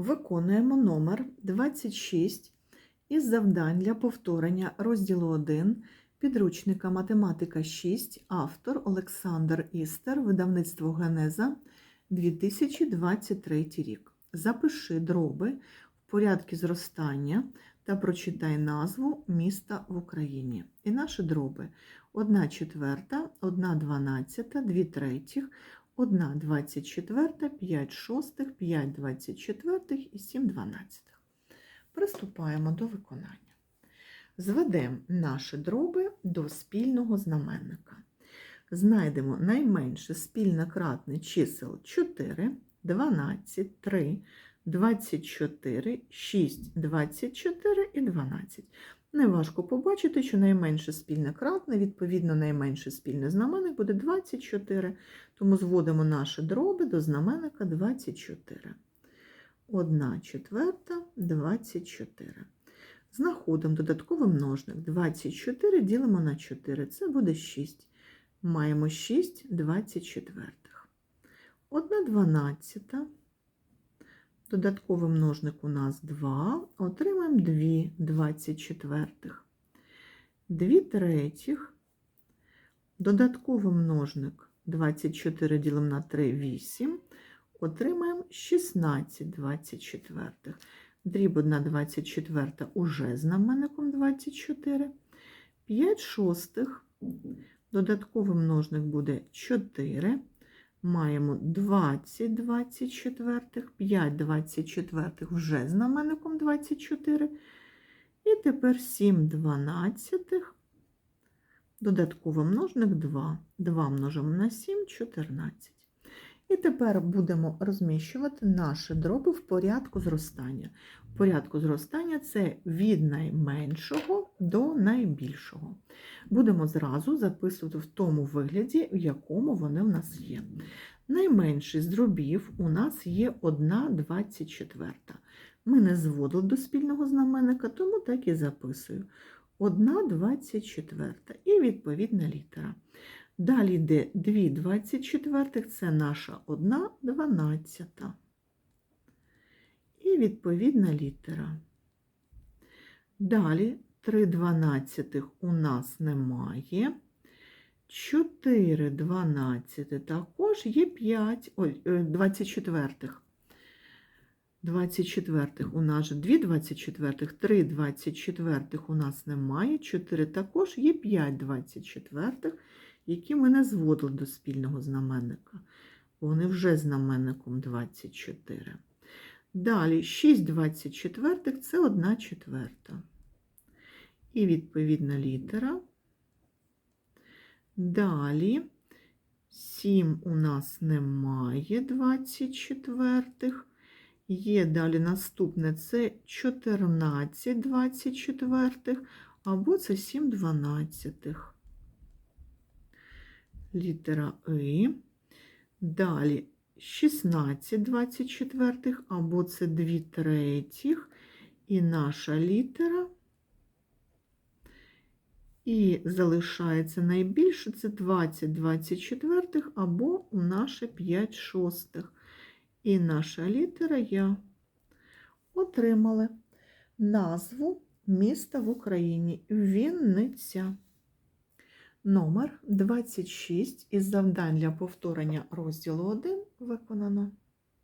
Виконуємо номер 26 із завдань для повторення розділу 1 підручника Математика 6, автор Олександр Істер, видавництво Генеза 2023 рік. Запиши дроби в порядку зростання та прочитай назву міста в Україні. І наші дроби 1 четверта, 1 дванадцята, 2 третіх, 1 24, 5 шостих, 5 24 і 7 дванадцятих. Приступаємо до виконання. Зведемо наші дроби до спільного знаменника. Знайдемо найменше спільне кратне чисел 4, 12, 3, 24, 6, 24 і 12. Неважко побачити, що найменше спільне кратне, відповідно, найменше спільне знаменник буде 24, тому зводимо наші дроби до знаменника 24. 1 четверта 24. Знаходимо додатковий множник. 24 ділимо на 4, це буде 6. Маємо 6 24. 1 дванадцята. Додатковий множник у нас 2. Отримаємо 2 24. 2 третіх. Додатковий множник 24 ділимо на 3 8. Отримаємо 16 24. Дріб 1 24 уже знаменником 24. 5 шостих. Додатковий множник буде 4. Маємо 20 24, 5 24 вже знаменником 24. І тепер 7 дванадцятих. Додатковий множник 2. 2 множимо на 7 14. І тепер будемо розміщувати наші дроби в порядку зростання. Порядку зростання це від найменшого до найбільшого. Будемо зразу записувати в тому вигляді, в якому вони в нас є. Найменший з дробів у нас є 1 24. Ми не зводили до спільного знаменника, тому так і записую. 1 24 і відповідна літера. Далі йде 2 24, це наша 1 12. І відповідна літера. Далі 3 дванадцятих у нас немає. 4 12 також є 5, ой, 24. 24 у нас же 2 24, 3 24 у нас немає, 4 також є 5 24 які ми не зводили до спільного знаменника. Вони вже знаменником 24. Далі 6 24 це 1 четверта. І відповідна літера. Далі 7 у нас немає 24. Є далі наступне це 14 24, або це 7 дванадцятих літера И. Далі 16 24 або це 2 третіх, і наша літера. І залишається найбільше це 20 24 або наше 5 шостих. І наша літера Я. Отримали назву міста в Україні Вінниця. Номер 26 із завдань для повторення розділу 1 виконано.